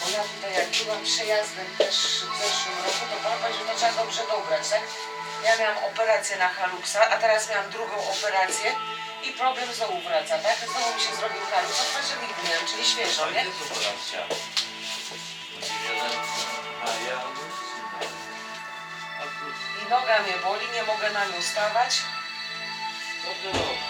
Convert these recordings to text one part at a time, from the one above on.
bo ja tutaj jak byłam przejazdem też w zeszłym roku, to pan powiedział, że to trzeba dobrze dobrać, tak? Ja miałam operację na haluksa, a teraz miałam drugą operację i problem znowu wraca, tak? Znowu mi się zrobił haluks, od października miałam, czyli świeżo, nie? I noga mnie boli, nie mogę na nią stawać. dobrze robi.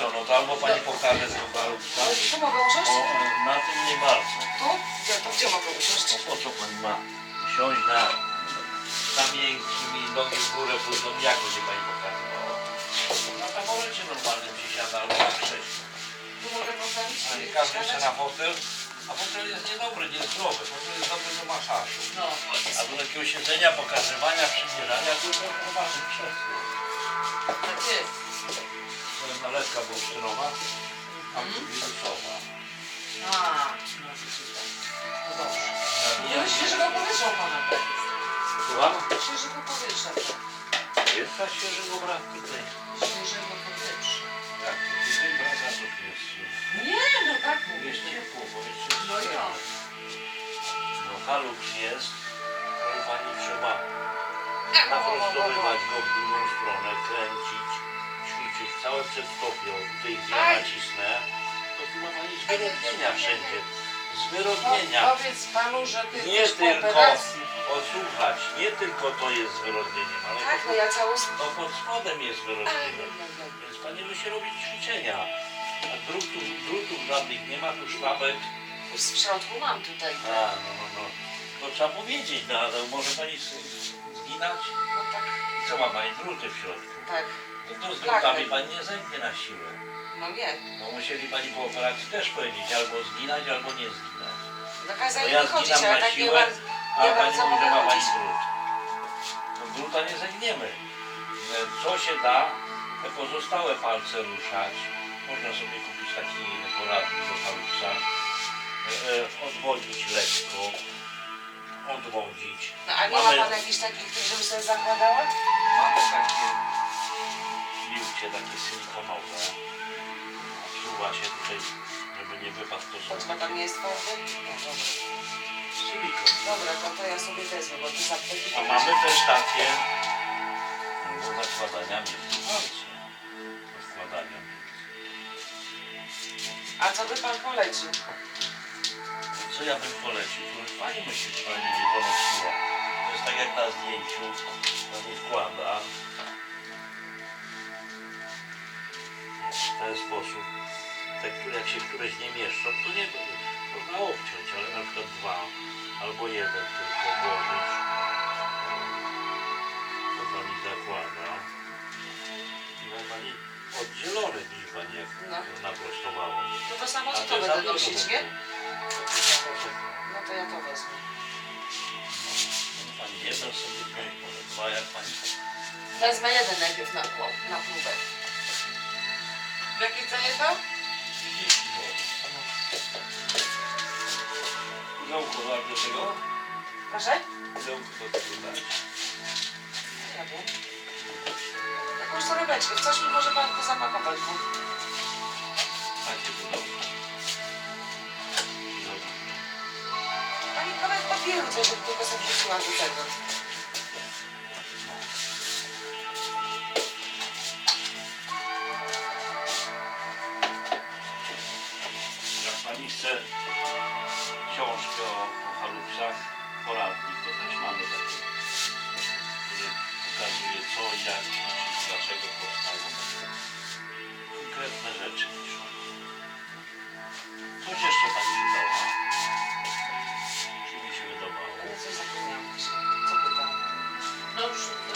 Co, no to albo pani pokaże z Gobalówka, Tu mogę usiąść? bo na tym nie bardzo. Tu? Gdzie, to gdzie mogę usiąść? No po co pani ma siąść na, na miękkimi nogi w górę pójdą, jak będzie pani pokazywała? Na taborecie normalnie przysiada albo na krześle. Tu mogę postawić? A nie każdy chce na fotel, a fotel jest niedobry, niezdrowy, fotel jest dobry do masażu. No. A do takiego siedzenia, pokazywania, przymierzania, to jest poważny krzesło. Tak jest. To nalewka bursztynowa, a wirusowa. A, no to super. To dobrze. Zabijanie- świeżego powietrza u pana tak jest. Słucham? Świeżego powietrza. Jest ta świeżego brak tutaj. Świeżego powietrza. Jak to? Tutaj brak, a tu jest... Nie, no tak mówię. Jest ciepło, powietrze jest No ja. No haluks jest, proszę pani trzeba Ja, bo, bo, bo, bo. naprostowywać go w drugą stronę, kręcić, całe przedstopie, o tutaj gdzie ja nacisnę, to tu ma pani zwyrodnienia wszędzie, zwyrodnienia. Powiedz panu, że ty Nie po tylko, operacji. posłuchać, nie tylko to jest zwyrodnieniem, ale Tak, no to, ja całą... to pod spodem jest no, no, Więc pani musi robić ćwiczenia. A drutów, drutów żadnych nie ma, tu sztabek. no. W środku mam tutaj. A, no, no, no. To trzeba powiedzieć, no, ale może pani z- zginać? No tak, co ma pani druty w środku? tak. No to z Tak. drutami pani nie zęknie na siłę. No nie. No musieli pani po operacji też powiedzieć, albo zginać, albo nie zginać. No No kazali ja mi chodzić, zginam ale na tak nie siłę, bardzo... a nie pani bardzo mówi, że mogę ma pani chodzić. drut. No druta nie zęgniemy. E, Co się da, te pozostałe palce ruszać. Można sobie kupić taki poradnik do palca. Odwodzić lekko. Odwodzić. No a nie Mamy- ma pan jakichś takich, żebym sobie zakładała? Mamy takie piłcie, takie silikonowe. Wsuwa się tutaj, żeby nie wypadł to Choć ma tam nie jest twardy? No dobra. silikon. Dobra, to, to ja sobie wezmę, bo ty zapytasz. A mamy też takie do zakładania między. Do wkładania między. A co by pan polecił? Co ja bym polecił? Pani musi pani nie donosiła. To jest tak jak na zdjęciu. Pani wkłada. W ten sposób. Te, jak się któreś nie mieszczą, to nie można obciąć, ale na przykład dwa albo jeden tylko włożyć. To pani zakłada. I ma pani oddzielony niż pani jak No. naprostowała. To to samo co to będę nosić, nie? Sobie dwa, jak pani Wezmę jeden najpierw na, na próbę. W jakiej cenie to? 30 zł. Pudełko dać do tego? Proszę? Pudełko do tego dać. Ja wiem. Jakąś torebeczkę, w coś mi może pan to zapakować, bo... Takie. Dobra. Pani kawałek papieru, coś, żeby tylko sobie wrzuciła do tego. Poradnik, to też mamy taki, który pokazuje co, jak ćwiczyć, dlaczego powstają konkretne rzeczy piszą. Coś jeszcze pani wydała? Czy mi się wydawało? Coś zapomniałam właśnie. Co pytałam? No już, no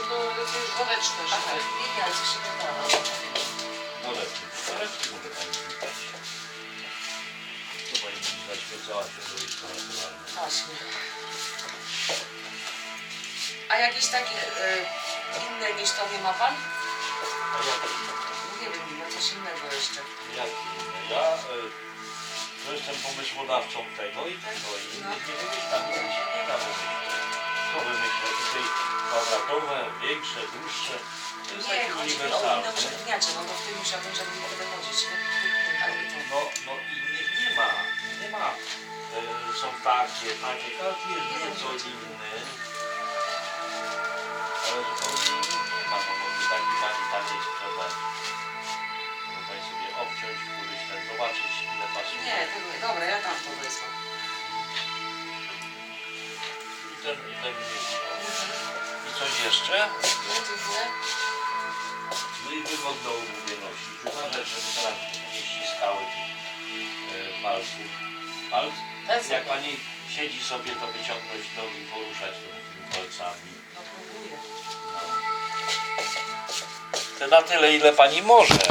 to już woreczkę Aha, szukaj. nie, ale coś się pytałam. Toalety. Toalety może pani wybrać. Co pani zaświecała się, że jest to naturalne. Właśnie. A jakieś takie e, inne niż to nie ma pan? A jak Nie wiem, no coś innego jeszcze. Jak inne? Ja y, jestem pomysłodawcą tego i tego. I No. innych nie wymyślam, innych nie da wymyśleć. Co wymyślę? Tutaj kwadratowe, większe, dłuższe. To jest Nie, taki chodzi mi o uniwersalny. inne usztywniacze, no to w tym musiałbym, żeby mogę dochodzić, nie? Ale to... No, no innych ma, nie ma. E, są takie, takie, każdy jest nieco inny. Nie bo taki pani taniej sprzedać. Tutaj sobie obciąć zobaczyć ile pasuje. Nie, tego nie. Dobra, ja tam to wezmę. I ten, i ten. I coś jeszcze? No, dziękuję. No i wygodną nosić. Chyba rzecz, żeby teraz nie ściskały tych e, palców. Palc? Jak pani siedzi sobie, to wyciągnąć nogi i poruszać tymi palcami. No próbuję. Na tyle, ile pani może.